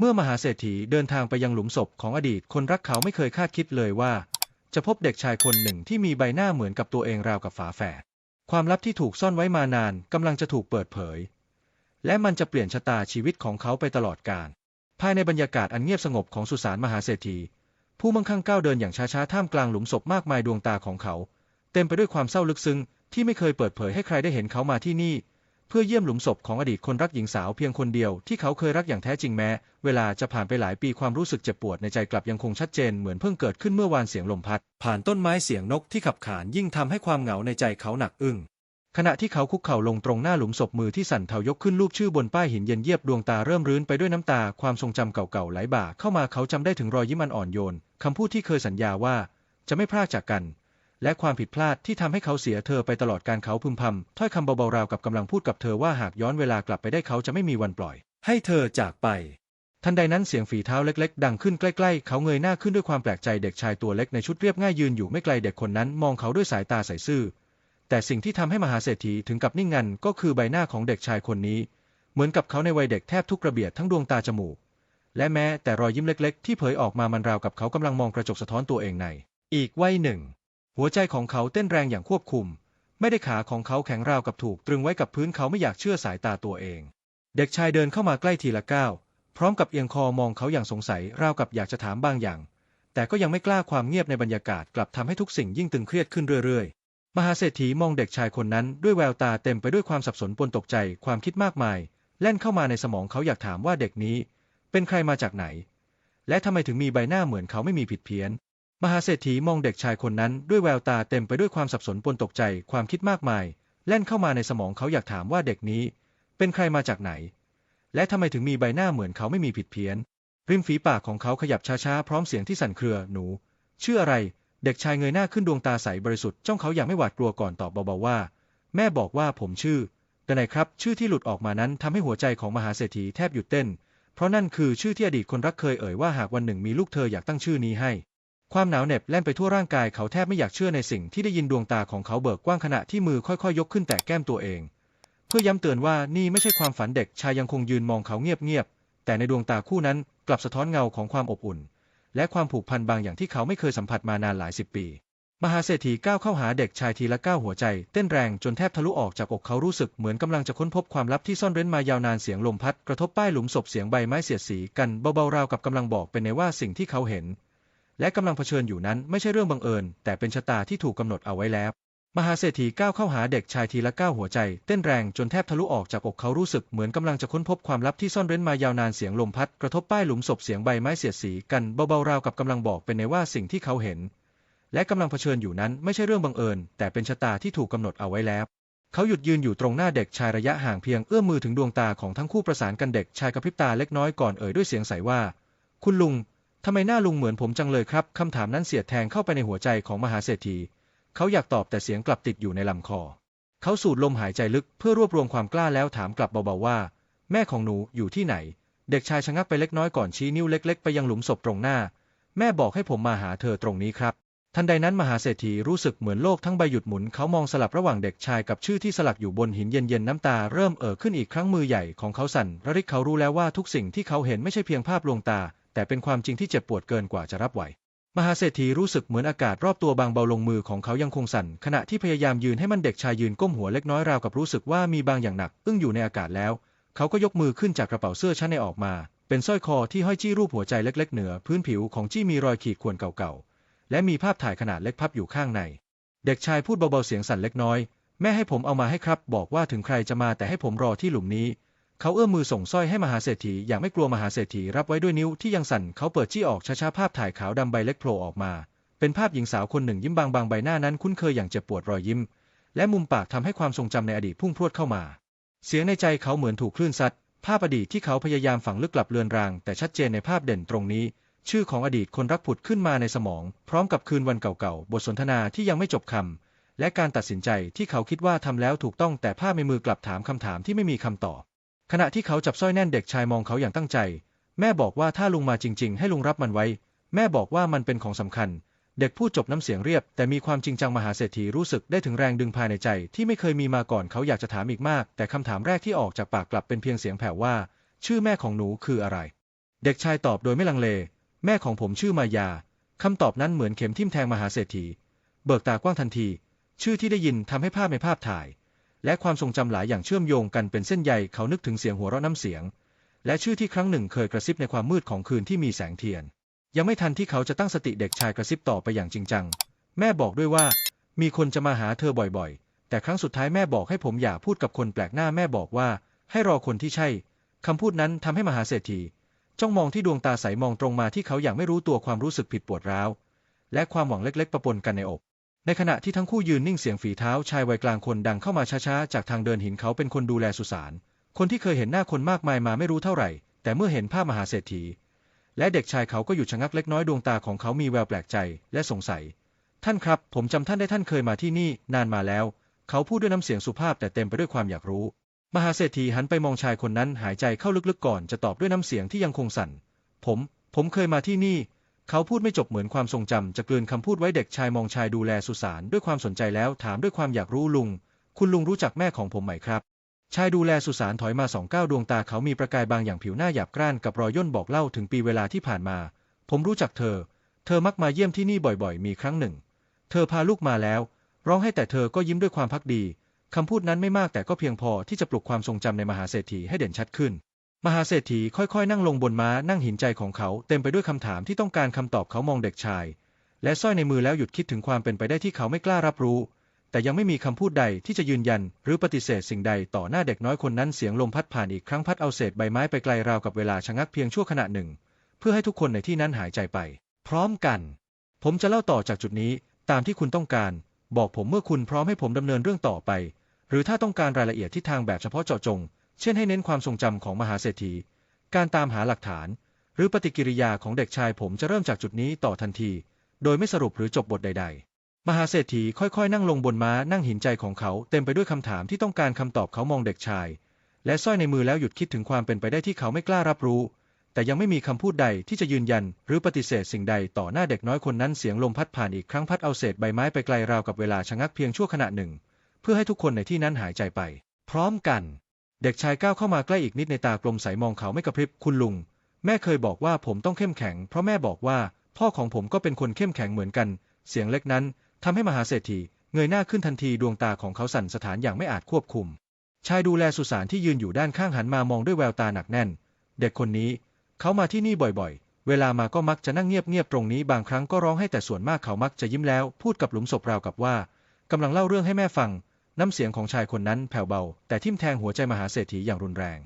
เมื่อมหาเศรษฐีเดินทางไปยังหลุมศพของอดีตคนรักเขาไม่เคยคาดคิดเลยว่า จะพบเด็กชายคนหนึ่งที่มีใบหน้าเหมือนกับตัวเองราวกับฝาแฝดความลับที่ถูกซ่อนไว้มานานกำลังจะถูกเปิดเผย และมันจะเปลี่ยนชะตาชีวิตของเขาไปตลอดกาลภายในบรรยากาศอันเงียบสงบของสุสานมหาเศรษฐี ผู้มั่งคั่งก้าวเดินอย่างช้าๆท่ามกลางหลุมศพมากมายดวงตาของเขา เต็มไปด้วยความเศร้าลึกซึ้งที่ไม่เคยเปิดเผยให้ใครได้เห็นเขามาที่นี่ เพื่อเยี่ยมหลุมศพของอดีตคนรักหญิงสาวเพียงคนเดียวที่เขาเคยรักอย่างแท้จริงแม้ เวลาจะผ่านไปหลายปีความรู้สึกเจ็บปวดในใจกลับยังคงชัดเจนเหมือนเพิ่งเกิดขึ้นเมื่อวานเสียงลมพัด ผ่านต้นไม้เสียงนกที่ขับขานยิ่งทำให้ความเหงาในใจเขาหนักอึ้งขณะที่เขาคุกเข่าลงตรงหน้าหลุมศพมือที่สั่นเทายกขึ้นรูปชื่อบนป้ายหินเย็นเยียบดวงตาเริ่มรื้นไปด้วยน้ำตาความทรงจำเก่าๆไหลบ่าเข้ามาเขาจำได้ถึงรอยยิ้มอันอ่อนโยนคำพูดที่เคยสัญญาว่า จะไม่พลากจากกัน และความผิดพลาดที่ทำให้เขาเสียเธอไปตลอดการเขาพึมพำถ้อยคำเบาๆราวกับกำลังพูดกับเธอว่าหากย้อนเวลากลับไปได้เขาจะไม่มีวันปล่อย ให้เธอจากไป ทันใดนั้นเสียงฝีเท้าเล็กๆ ดังขึ้นใกล้ๆ เขาเงยหน้าขึ้นด้วยความแปลกใจเด็กชายตัวเล็กในชุดเรียบง่ายยืนอยู่ไม่ไกลเด็กคนนั้นมองเขาด้วยสายตาใสซื่อ แต่สิ่งที่ทำให้มหาเศรษฐีถึงกับนิ่งงันก็คือใบหน้าของเด็กชายคนนี้ เหมือนกับเขาในวัยเด็กแทบทุกระเบียดทั้งดวงตาจมูกและแม้แต่รอยยิ้มเล็ก ๆ ที่เผยออกมามันราวกับเขากำลังมองกระจกสะท้อนตัวเองใน อีกวัยหนึ่ง หัวใจของเขาเต้นแรงอย่างควบคุม ไม่ได้ขาของเขาแข็งราวกับถูกตรึงไว้กับพื้นเขาไม่อยากเชื่อสายตาตัวเอง เด็กชายเดินเข้ามาใกล้ทีละก้าว พร้อมกับเอียงคอมองเขาอย่างสงสัยราวกับอยากจะถามบางอย่าง แต่ก็ยังไม่กล้าความเงียบในบรรยากาศกลับทำให้ทุกสิ่งยิ่งตึงเครียดขึ้นเรื่อยๆ มหาเศรษฐีมองเด็กชายคนนั้นด้วยแววตาเต็มไปด้วยความสับสนปนตกใจความคิดมากมาย แล่นเข้ามาในสมองเขาอยากถามว่าเด็กนี้ เป็นใครมาจากไหน และทำไมถึงมีใบหน้าเหมือนเขาไม่มีผิดเพี้ยน มหาเศรษฐีมองเด็กชายคนนั้นด้วยแววตาเต็มไปด้วยความสับสนปนตกใจความคิดมากมาย แล่นเข้ามาในสมองเขาอยากถามว่าเด็กนี้ เป็นใครมาจากไหน และทำไมถึงมีใบหน้าเหมือนเขาไม่มีผิดเพี้ยน ริมฝีปากของเขาขยับช้าๆ พร้อมเสียงที่สั่นเครือ หนู ชื่ออะไร เด็กชายเงยหน้าขึ้นดวงตาใสบริสุทธิ์จ้องเขาอย่างไม่หวาดกลัวก่อนตอบเบาๆว่า แม่บอกว่าผมชื่อแต่ไหนครับ ชื่อที่หลุดออกมานั้นทำให้หัวใจของมหาเศรษฐีแทบหยุดเต้น เพราะนั่นคือชื่อที่อดีตคนรักเคยเอ่ยว่าหากวันหนึ่งมีลูกเธออยากตั้งชื่อนี้ให้ ความหนาวเหน็บแล่นไปทั่วร่างกายเขาแทบไม่อยากเชื่อในสิ่งที่ได้ยินดวงตาของเขาเบิกกว้างขณะที่มือค่อยๆ ยกขึ้นแตะแก้มตัวเอง เพื่อย้ำเตือนว่านี่ไม่ใช่ความฝันเด็กชายยังคงยืนมองเขาเงียบๆแต่ในดวงตาคู่นั้นกลับสะท้อนเงาของความอบอุ่น และความผูกพันบางอย่างที่เขาไม่เคยสัมผัสมานานหลายสิบปี มหาเศรษฐีก้าวเข้าหาเด็กชายทีละก้าวหัวใจเต้นแรงจนแทบทะลุออกจากอกเขารู้สึกเหมือนกำลังจะค้นพบความลับที่ซ่อนเร้นมายาวนานเสียงลมพัดกระทบป้ายหลุมศพเสียงใบไม้เสียดสีกันเบาๆราวกับกำลังบอกเป็นในว่าสิ่งที่เขาเห็น และกำลังเผชิญอยู่นั้นไม่ใช่เรื่องบังเอิญ แต่เป็นชะตาที่ถูกกำหนดเอาไว้แล้ว มหาเศรษฐีก้าวเข้าหาเด็กชายทีละก้าวหัวใจ เต้นแรงจนแทบทะลุออกจากอกเขารู้สึกเหมือนกำลังจะค้นพบความลับที่ซ่อนเร้นมายาวนานเสียงลมพัดกระทบป้ายหลุมศพเสียงใบไม้เสียดสีกันเบาๆราวกับกำลังบอกเป็นในว่าสิ่งที่เขาเห็น และกำลังเผชิญอยู่นั้นไม่ใช่เรื่องบังเอิญ แต่เป็นชะตาที่ถูกกำหนดเอาไว้แล้วเขาหยุดยืนอยู่ตรงหน้าเด็กชายระยะห่างเพียงเอื้อมมือถึงดวงตาของทั้งคู่ประสานกันเด็กชายกระพริบตาเล็กน้อยก่อนเอ่ยด้วยเสียงใสว่า คุณลุง ทำไมหน้าลุงเหมือนผมจังเลยครับ คำถามนั้นเสียดแทงเข้าไปในหัวใจของมหาเศรษฐี เขาอยากตอบแต่เสียงกลับติดอยู่ในลำคอ เขาสูดลมหายใจลึกเพื่อรวบรวมความกล้าแล้วถามกลับเบาๆว่า แม่ของหนูอยู่ที่ไหน เด็กชายชะงักไปเล็กน้อยก่อนชี้นิ้วเล็ก ๆ ไปยังหลุมศพตรงหน้า แม่บอกให้ผมมาหาเธอตรงนี้ครับ ทันใดนั้นมหาเศรษฐีรู้สึกเหมือนโลกทั้งใบหยุดหมุน เขามองสลับระหว่างเด็กชายกับชื่อที่สลักอยู่บนหินเย็นๆน้ำตาเริ่มเอ่อขึ้นอีกครั้งมือใหญ่ของเขาสั่นระริกเขารู้แล้วว่าทุกสิ่งที่เขาเห็นไม่ใช่เพียงภาพลวงตา แต่เป็นความจริงที่เจ็บปวดเกินกว่าจะรับไหว มหาเศรษฐีรู้สึกเหมือนอากาศรอบตัวบางเบาลงมือของเขายังคงสั่น ขณะที่พยายามยืนให้มันเด็กชายยืนก้มหัวเล็กน้อยราวกับรู้สึกว่ามีบางอย่างหนัก อึ้งอยู่ในอากาศแล้ว เขาก็ยกมือขึ้นจากกระเป๋าเสื้อชั้นในออกมา เป็นสร้อยคอที่ห้อยจี้รูปหัวใจเล็ก ๆ เหนือ พื้นผิวของจี้มีรอยขีดข่วนเก่าๆ และมีภาพถ่ายขนาดเล็กพับอยู่ข้างใน เด็กชายพูดเบาๆเสียงสั่นเล็กน้อย แม่ให้ผมเอามาให้ครับ บอกว่าถึงใครจะมาแต่ให้ผมรอที่หลุมนี้ เขาเอื้อมมือส่งสร้อยให้มหาเศรษฐีอย่างไม่กลัวมหาเศรษฐีรับไว้ด้วยนิ้วที่ยังสั่นเขาเปิดจี้ออกช้าๆภาพถ่ายขาวดำใบเล็กโผล่ออกมา เป็นภาพหญิงสาวคนหนึ่งยิ้มบางๆใบหน้านั้นคุ้นเคยอย่างเจ็บปวดรอยยิ้ม และมุมปากทำให้ความทรงจำในอดีตพุ่งพรวดเข้ามา เสียงในใจเขาเหมือนถูกคลื่นซัดภาพอดีตที่เขาพยายามฝังลึกกลับเลือนราง แต่ชัดเจนในภาพเด่นตรงนี้ ชื่อของอดีตคนรักผุดขึ้นมาในสมอง พร้อมกับคืนวันเก่าๆบทสนทนาที่ยังไม่จบคำและการตัดสินใจที่เขาคิดว่าทำแล้วถูกต้องแต่ภาพในมือกลับถามคำถามที่ไม่มีคำตอบ ขณะที่เขาจับสร้อยแน่นเด็กชายมองเขาอย่างตั้งใจ แม่บอกว่าถ้าลุงมาจริง ๆ ให้ลุงรับมันไว้ แม่บอกว่ามันเป็นของสำคัญ เด็กพูดจบน้ำเสียงเรียบ แต่มีความจริงจังมหาเศรษฐีรู้สึกได้ถึงแรงดึงภายในใจ ที่ไม่เคยมีมาก่อนเขาอยากจะถามอีกมาก แต่คำถามแรกที่ออกจากปากกลับเป็นเพียงเสียงแผ่วว่า ชื่อแม่ของหนูคืออะไร เด็กชายตอบโดยไม่ลังเล แม่ของผมชื่อมายาคำตอบนั้นเหมือนเข็มทิ่มแทงมหาเศรษฐี เบิกตากว้างทันที ชื่อที่ได้ยินทำให้ภาพในภาพถ่าย และความทรงจำหลายอย่างเชื่อมโยงกันเป็นเส้นใยเขานึกถึงเสียงหัวเราะน้ำเสียง และชื่อที่ครั้งหนึ่งเคยกระซิบในความมืดของคืนที่มีแสงเทียน ยังไม่ทันที่เขาจะตั้งสติเด็กชายกระซิบต่อไปอย่างจริงจัง แม่บอกด้วยว่า มีคนจะมาหาเธอบ่อยๆ แต่ครั้งสุดท้ายแม่บอกให้ผมอย่าพูดกับคนแปลกหน้าแม่บอกว่า ให้รอคนที่ใช่คำพูดนั้นทำให้มหาเศรษฐีจ้องมองที่ดวงตาใสมองตรงมาที่เขาอย่างไม่รู้ตัวความรู้สึกผิดปวดร้าว และความหวังเล็กๆ ประปนกันในอก ในขณะที่ทั้งคู่ยืนนิ่งเสียงฝีเท้าชายวัยกลางคนดังเข้ามาช้าๆ จากทางเดินหินเขาเป็นคนดูแลสุสาน คนที่เคยเห็นหน้าคนมากมายมาไม่รู้เท่าไหร่ แต่เมื่อเห็นภาพมหาเศรษฐี และเด็กชายเขาก็หยุดชะงักเล็กน้อยดวงตาของเขามีแววแปลกใจและสงสัย ท่านครับ ผมจำท่านได้ท่านเคยมาที่นี่นานมาแล้ว เขาพูดด้วยน้ำเสียงสุภาพแต่เต็มไปด้วยความอยากรู้ มหาเศรษฐีหันไปมองชายคนนั้นหายใจเข้าลึกๆก่อนจะตอบด้วยน้ำเสียงที่ยังคงสั่น ผม ผมเคยมาที่นี่ เขาพูดไม่จบเหมือนความทรงจำจะเกลืนคำพูดไว้เด็กชายมองชายดูแลสุสานด้วยความสนใจแล้วถามด้วยความอยากรู้ลุง คุณลุงรู้จักแม่ของผมไหมครับ ชายดูแลสุสานถอยมาสองก้าวดวงตาเขามีประกายบางอย่างผิวหน้าหยาบกร้านกับรอยย่นบอกเล่าถึงปีเวลาที่ผ่านมา ผมรู้จักเธอ เธอมักมาเยี่ยมที่นี่บ่อยๆ มีครั้งหนึ่ง เธอพาลูกมาแล้ว ร้องให้แต่เธอก็ยิ้มด้วยความพักดีคำพูดนั้นไม่มากแต่ก็เพียงพอที่จะปลุกความทรงจำในมหาเศรษฐีให้เด่นชัดขึ้น มหาเศรษฐีค่อยๆ นั่งลงบนม้านั่งหินใจของเขาเต็มไปด้วยคำถามที่ต้องการคำตอบเขามองเด็กชาย และสร้อยในมือแล้วหยุดคิดถึงความเป็นไปได้ที่เขาไม่กล้ารับรู้ แต่ยังไม่มีคำพูดใดที่จะยืนยัน หรือปฏิเสธสิ่งใดต่อหน้าเด็กน้อยคนนั้นเสียงลมพัดผ่านอีกครั้งพัดเอาเศษใบไม้ไปไกลราวกับเวลาชะงักเพียงชั่วขณะหนึ่ง เพื่อให้ทุกคนในที่นั้นหายใจไป พร้อมกัน ผมจะเล่าต่อจากจุดนี้ ตามที่คุณต้องการ บอกผมเมื่อคุณพร้อมให้ผมดำเนินเรื่องต่อไป หรือถ้าต้องการรายละเอียดที่ทางแบบเฉพาะเจาะจง เช่นให้เน้นความทรงจำของมหาเศรษฐี การตามหาหลักฐาน หรือปฏิกิริยาของเด็กชายผมจะเริ่มจากจุดนี้ต่อทันที โดยไม่สรุปหรือจบบทใด ๆ มหาเศรษฐีค่อยๆ นั่งลงบนม้านั่งหินใจของเขาเต็มไปด้วยคำถามที่ต้องการคำตอบเขามองเด็กชาย และสร้อยในมือแล้วหยุดคิดถึงความเป็นไปได้ที่เขาไม่กล้ารับรู้ แต่ยังไม่มีคำพูดใดที่จะยืนยัน หรือปฏิเสธสิ่งใดต่อหน้าเด็กน้อยคนนั้นเสียงลมพัดผ่านอีกครั้งพัดเอาเศษใบไม้ไปไกลราวกับเวลาชะงักเพียงชั่วขณะหนึ่ง เพื่อให้ทุกคนในที่นั้นหายใจไป พร้อมกัน เด็กชายก้าวเข้ามาใกล้อีกนิดในตากลมใสมองเขาไม่กระพริบ คุณลุง แม่เคยบอกว่าผมต้องเข้มแข็ง เพราะแม่บอกว่า พ่อของผมก็เป็นคนเข้มแข็งเหมือนกัน เสียงเล็กนั้นทำให้มหาเศรษฐีเงยหน้าขึ้นทันทีดวงตาของเขาสั่นสถานอย่างไม่อาจควบคุม ชายดูแลสุสานที่ยืนอยู่ด้านข้างหันมามองด้วยแววตาหนักแน่น เด็กคนนี้ เขามาที่นี่บ่อยๆ เวลามาก็มักจะนั่งเงียบๆตรงนี้บางครั้งก็ร้องให้แต่ส่วนมากเขามักจะยิ้มแล้ว พูดกับหลุมศพราวกับว่ากำลังเล่าเรื่องให้แม่ฟัง น้ำเสียงของชายคนนั้นแผ่วเบา แต่ทิ่มแทงหัวใจมหาเศรษฐีอย่างรุนแรง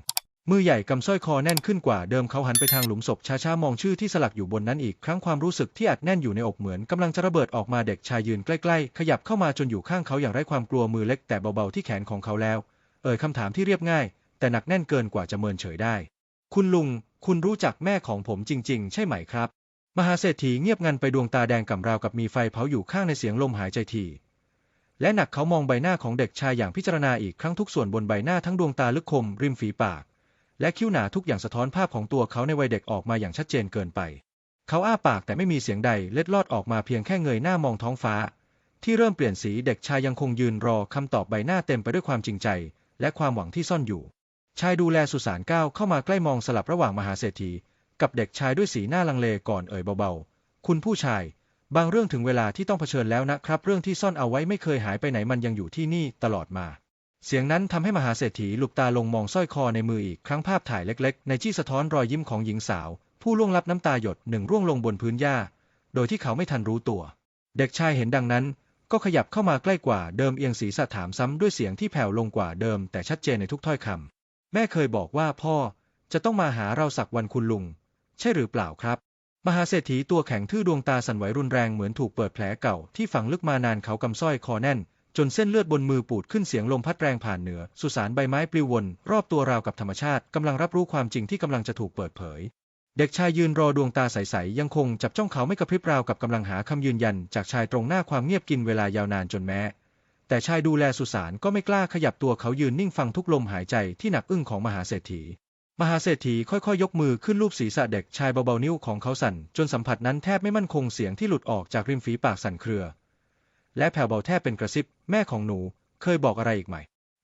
มือใหญ่กำสร้อยคอแน่นขึ้นกว่าเดิมเขาหันไปทางหลุมศพช้าๆมองชื่อที่สลักอยู่บนนั้นอีกครั้งความรู้สึกที่อัดแน่นอยู่ในอกเหมือนกำลังจะระเบิดออกมาเด็กชายยืนใกล้ๆ ขยับเข้ามาจนอยู่ข้างเขาอย่างไร้ความกลัวมือเล็กแต่เบาๆที่แขนของเขาแล้ว เอ่ยคำถามที่เรียบง่าย แต่หนักแน่นเกินกว่าจะเมินเฉยได้ คุณลุง คุณรู้จักแม่ของผมจริง ๆ ใช่ไหมครับ มหาเศรษฐีเงียบงันไปดวงตาแดงก่ำราวกับมีไฟเผาอยู่ข้างในเสียงลมหายใจที และหนักเขามองใบหน้าของเด็กชายอย่างพิจารณาอีกครั้งทุกส่วนบนใบหน้าทั้งดวงตาลึกคม ริมฝีปาก และคิ้วหนาทุกอย่างสะท้อนภาพของตัวเขาในวัยเด็กออกมาอย่างชัดเจนเกินไป เขาอ้าปากแต่ไม่มีเสียงใดเล็ดลอดออกมาเพียงแค่เงยหน้ามองท้องฟ้า ที่เริ่มเปลี่ยนสีเด็กชายยังคงยืนรอคำตอบใบหน้าเต็มไปด้วยความจริงใจ และความหวังที่ซ่อนอยู่ ชายดูแลสุสานก้าวเข้ามาใกล้มองสลับระหว่างมหาเศรษฐี กับเด็กชายด้วยสีหน้าลังเลก่อนเอ่ยเบาๆ คุณผู้ชาย บางเรื่องถึงเวลาที่ต้องเผชิญแล้วนะครับ เรื่องที่ซ่อนเอาไว้ไม่เคยหายไปไหนมันยังอยู่ที่นี่ตลอดมา เสียงนั้นทำให้มหาเศรษฐีหลุบตาลงมองสร้อยคอในมืออีกครั้งภาพถ่ายเล็กๆ ในจี้สะท้อนรอยยิ้มของหญิงสาว ผู้ล่วงลับน้ำตาหยดหนึ่งร่วงลงบนพื้นหญ้า โดยที่เขาไม่ทันรู้ตัว เด็กชายเห็นดังนั้น ก็ขยับเข้ามาใกล้กว่าเดิมเอียงศีรษะถามซ้ำด้วยเสียงที่แผ่วลงกว่าเดิม แต่ชัดเจนในทุกถ้อยคำแม่เคยบอกว่าพ่อจะต้องมาหาเราสักวันคุณลุง ใช่หรือเปล่าครับ มหาเศรษฐีตัวแข็งทื่อดวงตาสั่นไหวรุนแรงเหมือนถูกเปิดแผลเก่าที่ฝังลึกมานานเขากำสร้อยคอแน่น จนเส้นเลือดบนมือปูดขึ้นเสียงลมพัดแรงผ่านเหนือ สุสานใบไม้ปลิววน รอบตัวราวกับธรรมชาติกำลังรับรู้ความจริงที่กำลังจะถูกเปิดเผย เด็กชายยืนรอดวงตาใสๆยังคงจับจ้องเขาไม่กระพริบราวกับกำลังหาคำยืนยัน จากชายตรงหน้าความเงียบกินเวลายาวนานจนแม้ แต่ชายดูแลสุสานก็ไม่กล้าขยับตัวเขายืนนิ่งฟังทุกลมหายใจที่หนักอึ้งของมหาเศรษฐี มหาเศรษฐีค่อยๆ ยกมือขึ้นลูบศีรษะเด็กชายเบาๆนิ้วของเขาสั่น จนสัมผัสนั้นแทบไม่มั่นคงเสียงที่หลุดออกจากริมฝีปากสั่นเครือ และแผ่วเบาแทบเป็นกระซิบ แม่ของหนู เคยบอกอะไรอีกไหม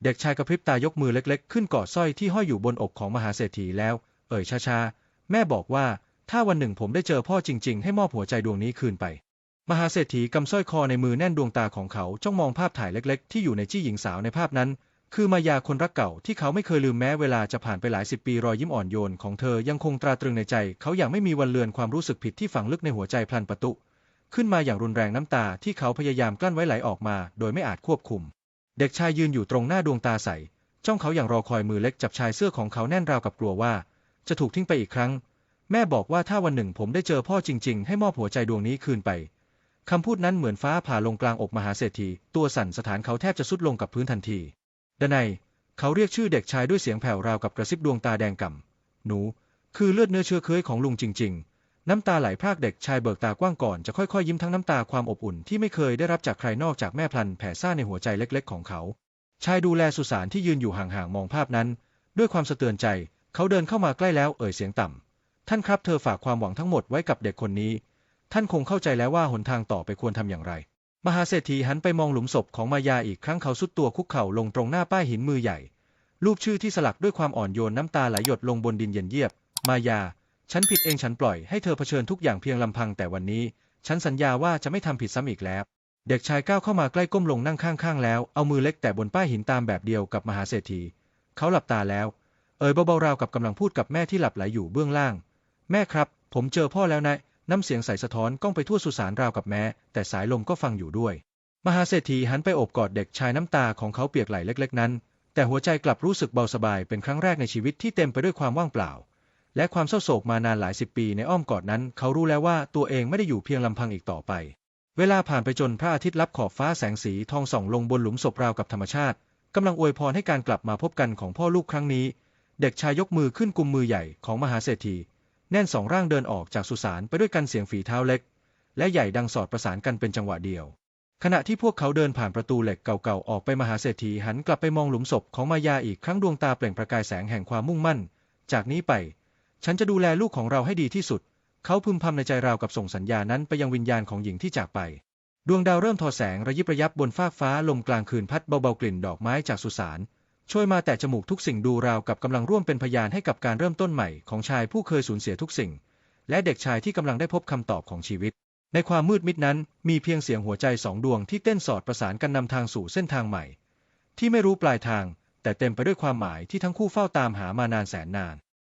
เด็กชายกระพริบตายกมือเล็ก ๆ ขึ้นกอดสร้อยที่ห้อยอยู่บนอกของมหาเศรษฐีแล้ว เอ่ยช้าๆ แม่บอกว่า ถ้าวันหนึ่งผมได้เจอพ่อจริง ๆ ให้มอบหัวใจดวงนี้คืนไป มหาเศรษฐีกำสร้อยคอในมือแน่นดวงตาของเขาจ้องมองภาพถ่ายเล็ก ๆ ที่อยู่ในจี้หญิงสาวในภาพนั้น คือมายาคนรักเก่าที่เขาไม่เคยลืมแม้เวลาจะผ่านไปหลายสิบปีรอยยิ้มอ่อนโยนของเธอยังคงตราตรึงในใจ เขาอย่างไม่มีวันเลือนความรู้สึกผิดที่ฝังลึกในหัวใจพลันประตุ ขึ้นมาอย่างรุนแรงน้ำตาที่เขาพยายามกลั้นไว้ไหลออกมา โดยไม่อาจควบคุม เด็กชายยืนอยู่ตรงหน้าดวงตาใสจ้องเขาอย่างรอคอยมือเล็กจับชายเสื้อของเขาแน่นราวกับกลัวว่า จะถูกทิ้งไปอีกครั้ง แม่บอกว่าถ้าวันหนึ่งผมได้เจอพ่อจริง ๆ ให้มอบหัวใจดวงนี้คืนไปคำพูดนั้นเหมือนฟ้าผ่าลงกลางอกมหาเศรษฐีตัวสั่นสถานเขาแทบจะสุดลงกับพื้นทันที ดนัยเขาเรียกชื่อเด็กชายด้วยเสียงแผ่วราวกับกระซิบดวงตาแดงก่ำหนู คือเลือดเนื้อเชื้อเคยของลุงจริง ๆ น้ำตาไหลพรากเด็กชายเบิกตากว้างก่อนจะค่อยๆยิ้มทั้งน้ำตาความอบอุ่นที่ไม่เคยได้รับจากใครนอกจากแม่พลันแผ่ซ่านในหัวใจเล็กๆ ของเขา ชายดูแลสุสานที่ยืนอยู่ห่างๆมองภาพนั้น ด้วยความสะเตือนใจ เขาเดินเข้ามาใกล้แล้วเอ่ยเสียงต่ำท่านครับเธอฝากความหวังทั้งหมดไว้กับเด็กคนนี้ ท่านคงเข้าใจแล้วว่าหนทางต่อไปควรทำอย่างไร มหาเศรษฐีหันไปมองหลุมศพของมายาอีกครั้งเขาสุดตัวคุกเข่าลงตรงหน้าป้ายหินมือใหญ่ รูปชื่อที่สลักด้วยความอ่อนโยนน้ำตาไหลหยดลงบนดินเย็นเยียบ มายา ฉันผิดเองฉันปล่อยให้เธอเผชิญทุกอย่างเพียงลำพังแต่วันนี้ ฉันสัญญาว่าจะไม่ทำผิดซ้ำอีกแล้ว เด็กชายก้าวเข้ามาใกล้ก้มลงนั่งข้างๆแล้ว เอามือเล็กแต่บนป้ายหินตามแบบเดียวกับมหาเศรษฐี เขาหลับตาแล้ว เอ่ยเบาๆราวกับกำลังพูดกับแม่ที่หลับไหลอยู่เบื้องล่าง แม่ครับ ผมเจอพ่อแล้วนะ น้ำเสียงใสสะท้อนก้องไปทั่วสุสานราวกับแม้ แต่สายลมก็ฟังอยู่ด้วย มหาเศรษฐีหันไปโอบกอดเด็กชายน้ำตาของเขาเปียกไหลเล็ก ๆ นั้น แต่หัวใจกลับรู้สึกเบาสบายเป็นครั้งแรกในชีวิตที่เต็มไปด้วยความว่างเปล่า และความเศร้าโศกมานานหลายสิบปีในอ้อมกอดนั้น เขารู้แล้วว่าตัวเองไม่ได้อยู่เพียงลำพังอีกต่อไป เวลาผ่านไปจนพระอาทิตย์ลับขอบฟ้าแสงสีทองส่องลงบนหลุมศพราวกับธรรมชาติกำลังอวยพรให้การกลับมาพบกันของพ่อลูกครั้งนี้ เด็กชายยกมือขึ้นกุมมือใหญ่ของมหาเศรษฐี แน่นสองร่างเดินออกจากสุสานไปด้วยกันเสียงฝีเท้าเล็ก และใหญ่ดังสอดประสานกันเป็นจังหวะเดียว ขณะที่พวกเขาเดินผ่านประตูเหล็กเก่าๆออกไปมหาเศรษฐีหันกลับไปมองหลุมศพของมายาอีกครั้งดวงตาเปล่งประกายแสงแห่งความมุ่งมั่น จากนี้ไป ฉันจะดูแลลูกของเราให้ดีที่สุด เขาพึมพำในใจราวกับส่งสัญญานั้นไปยังวิญญาณของหญิงที่จากไป ดวงดาวเริ่มทอแสงระยิบระยับบนฟากฟ้าลมกลางคืนพัดเบาๆกลิ่นดอกไม้จากสุสาน ช่วยมาแต่จมูกทุกสิ่งดูราวกับกำลังร่วมเป็นพยานให้กับการเริ่มต้นใหม่ของชายผู้เคยสูญเสียทุกสิ่ง และเด็กชายที่กำลังได้พบคำตอบของชีวิต ในความมืดมิดนั้น มีเพียงเสียงหัวใจสองดวงที่เต้นสอดประสานกันนำทางสู่เส้นทางใหม่ ที่ไม่รู้ปลายทาง แต่เต็มไปด้วยความหมายที่ทั้งคู่เฝ้าตามหามานานแสนนาน